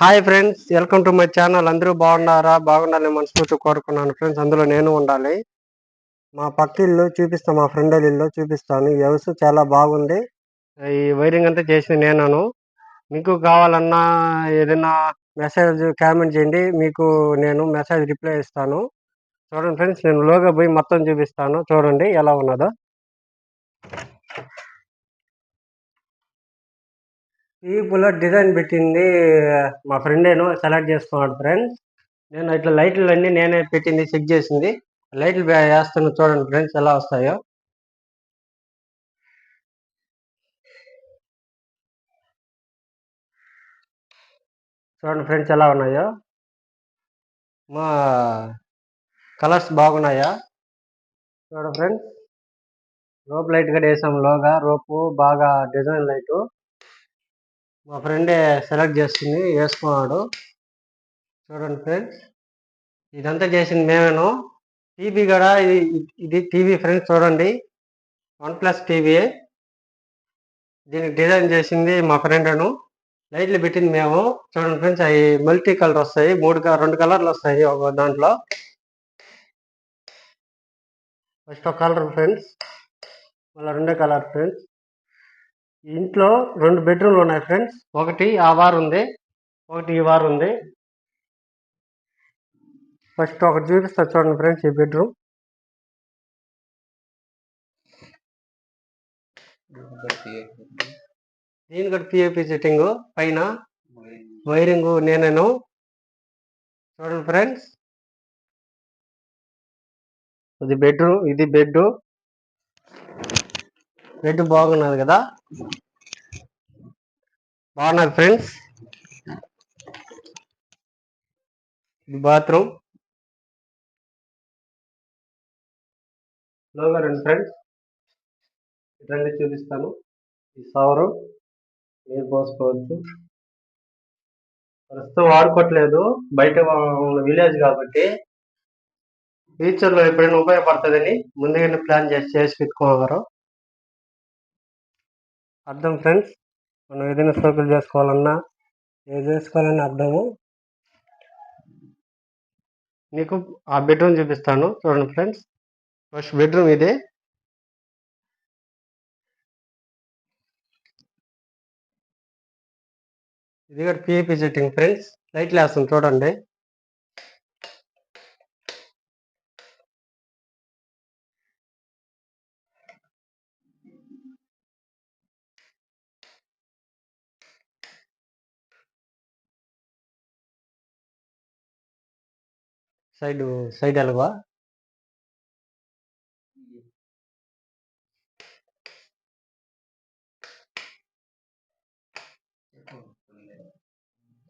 Hi friends welcome to my channel అందరూ బాగున్నారా? బాగుండాలని మనస్ఫూర్తి కోరుకున్నాను ఫ్రెండ్స్ అందులో నేను ఉండాలి. మా పక్క ఇల్లు చూపిస్తాను మా ఫ్రెండ్ ఇల్లు చూపిస్తాను. ఈ హౌస్ చాలా బాగుంది. ఈ వైరింగ్ అంతా చేసింది నేనను. మీకు కావాలన్నా ఏదైనా మెసేజ్ కామెంట్ చేయండి. మీకు నేను మెసేజ్ రిప్లై ఇస్తాను. చూడండి ఫ్రెండ్స్ నేను లోగా పోయి మొత్తం చూపిస్తాను. చూడండి ఎలా ఉన్నదో. ఈపులో డిజైన్ పెట్టింది మా ఫ్రెండేను సెలెక్ట్ చేసుకున్నాడు ఫ్రెండ్స్. నేను ఇట్లా లైట్లు అన్నీ నేనే పెట్టింది చెక్ చేసింది. లైట్లు వేస్తాను చూడండి ఫ్రెండ్స్ ఎలా వస్తాయో. చూడండి ఫ్రెండ్స్ ఎలా ఉన్నాయో. మా కలర్స్ బాగున్నాయా? చూడండి ఫ్రెండ్స్. రోప్ లైట్ కూడా వేసాం లోగా రోపు బాగా డిజైన్ లైటు. మా ఫ్రెండే సెలెక్ట్ చేసింది వేసుకున్నాడు. చూడండి ఫ్రెండ్స్ ఇదంతా చేసింది మేమేను. టీవీ కూడా ఇది ఇది టీవీ ఫ్రెండ్స్ చూడండి. OnePlus TV. దీనికి డిజైన్ చేసింది మా ఫ్రెండ్ను. లైట్లు పెట్టింది మేము. చూడండి ఫ్రెండ్స్ అవి మల్టీ కలర్ వస్తాయి. మూడు రెండు కలర్లు వస్తాయి ఒక దాంట్లో. ఫస్ట్ ఒక కలర్ ఫ్రెండ్స్. మళ్ళీ రెండో కలర్ ఫ్రెండ్స్. ఇంట్లో రెండు బెడ్రూమ్లు ఉన్నాయి ఫ్రెండ్స్. ఒకటి ఆ వారు ఉంది ఒకటి ఈ వారు ఉంది. ఫస్ట్ ఒకటి చూపిస్తా చూడండి ఫ్రెండ్స్ ఈ బెడ్రూమ్. దీని కూడా పిఏపి సెట్టింగ్ పైన వైరింగ్ నేనేను. చూడండి ఫ్రెండ్స్. ఇది బెడ్రూమ్ ఇది బెడ్ బెడ్ బాగున్నది కదా? బాగున్నారు ఫ్రెండ్స్ బాత్రూమ్ లోగా రండి ఫ్రెండ్స్ రండి చూపిస్తాను. ఈ సవరు నీరు పోసుకోవచ్చు. ప్రస్తుతం వాడుకోవట్లేదు. బయట విలేజ్ కాబట్టి ఫ్యూచర్లో ఎప్పుడైనా ఉపయోగపడుతుందని ముందుగానే ప్లాన్ చేసి చేసి పెట్టుకోగలరు. అర్థం ఫ్రెండ్స్. మనం ఏదైనా సోకులు చేసుకోవాలన్నా ఏది చేసుకోవాలన్నా అర్థము. మీకు ఆ బెడ్రూమ్ చూపిస్తాను. చూడండి ఫ్రెండ్స్. ఫస్ట్ బెడ్రూమ్ ఇదే. ఇది కూడా పిఏపి సెట్టింగ్ ఫ్రెండ్స్. లైట్లు వేస్తాం చూడండి. సైడ్ సైడ్ అలవా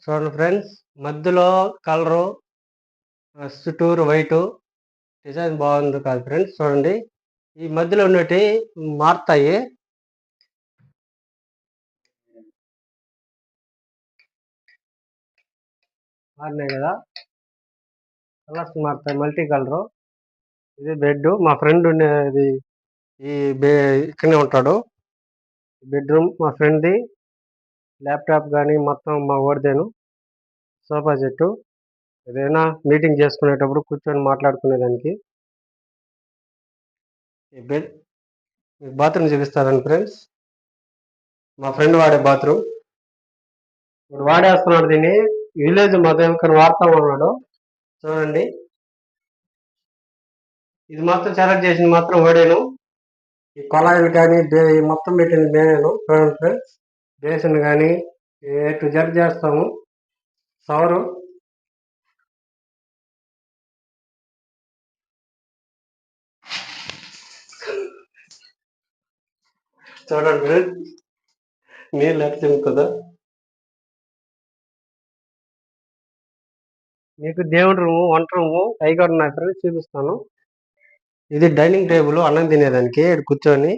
చూడండి ఫ్రెండ్స్ మధ్యలో కలరు చుట్టూరు వైటు డిజైన్ బాగుంది కాదు ఫ్రెండ్స్ చూడండి. ఈ మధ్యలో ఉన్నటి మారుతాయి. మారినాయి కదా? కలర్స్ మారుతాయి మల్టీ కలరు. ఇది బెడ్ మా ఫ్రెండ్ ఉండేది ఈ బే ఇక్కడనే ఉంటాడు. బెడ్రూమ్ మా ఫ్రెండ్ది ల్యాప్టాప్ కానీ మొత్తం మా ఓడిదేను సోఫా సెట్టు. ఏదైనా మీటింగ్ చేసుకునేటప్పుడు కూర్చొని మాట్లాడుకునేదానికి. ఈ బెడ్ బాత్రూమ్ చూపిస్తారండి ఫ్రెండ్స్? మా ఫ్రెండ్ వాడే బాత్రూమ్. ఇప్పుడు వాడేస్తున్నాడు దీన్ని. విలేజ్ మా దగ్గర వాడతా ఉన్నాడు చూడండి. ఇది మాత్రం సెలెక్ట్ చేసింది మాత్రం వడేను ఈ కొలాయిలు కానీ మొత్తం పెట్టింది బేనేను చూడండి ఫ్రెండ్స్ బేసిన్ కానీ ఏ టు చేస్తాము. సవరు చూడండి ఫ్రెండ్స్ నీళ్ళు ఎట్లా చెబుతుందా మీకు దేవుడి రూము వంట రూము అవి కూడా ఉన్నాయి ఫ్రెండ్స్ చూపిస్తాను. ఇది డైనింగ్ టేబుల్ అన్నం తినేదానికి. ఇక్కడ కూర్చొని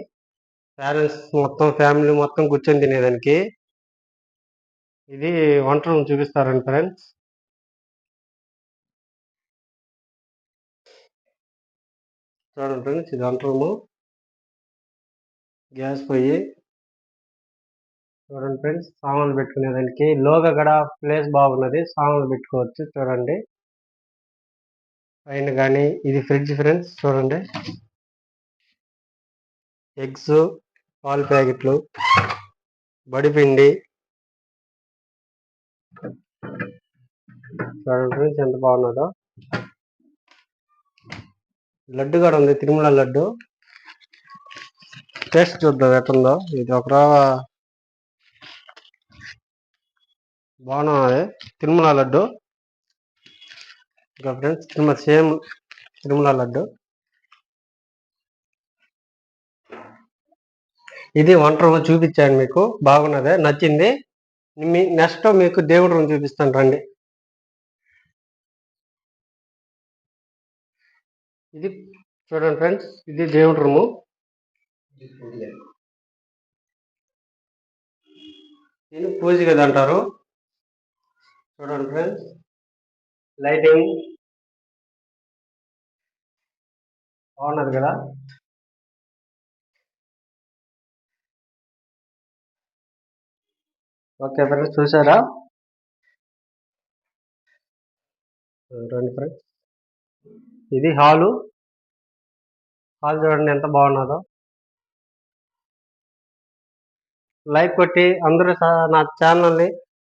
పేరెంట్స్ మొత్తం ఫ్యామిలీ మొత్తం కూర్చొని తినేదానికి. ఇది వంట రూమ్ చూపిస్తారండి ఫ్రెండ్స్. చూడండి ఫ్రెండ్స్ ఇది వంట రూము. గ్యాస్ పొయ్యి. చూడండి ఫ్రెండ్స్ సామాన్లు పెట్టుకునే దానికి. లోగా కూడా ప్లేస్ బాగున్నది సామాన్లు పెట్టుకోవచ్చు చూడండి. పైన కానీ ఇది ఫ్రిడ్జ్ ఫ్రెండ్స్ చూడండి. ఎగ్స్ పాల ప్యాకెట్లు బడిపిండి చూడండి ఫ్రెండ్స్ ఎంత బాగున్నదో. లడ్డు కూడా ఉంది తిరుమల లడ్డు. టేస్ట్ చూద్దాం ఎట్టుందో ఇది ఒక బాగున్నాయి తిరుమల లడ్డు. ఇంకా ఫ్రెండ్స్ తిరుమల సేమ్ తిరుమల లడ్డు. ఇది వంట రూమ్ చూపించాను మీకు. బాగున్నదే నచ్చింది. మీ నెక్స్ట్ మీకు దేవుడి రూమ్ చూపిస్తాను రండి. ఇది చూడండి ఫ్రెండ్స్ ఇది దేవుడి రూము. దీన్ని పూజ గది అంటారు. చూడండి ఫ్రెండ్స్. లైటింగ్. బాగున్నది కదా. ఓకే ఫ్రెండ్స్ చూసారా? రండి ఫ్రెండ్స్. ఇది హాలు. హాల్ చూడండి ఎంత బాగున్నదో. లైక్ కొట్టి అందరూ నా ఛానల్ని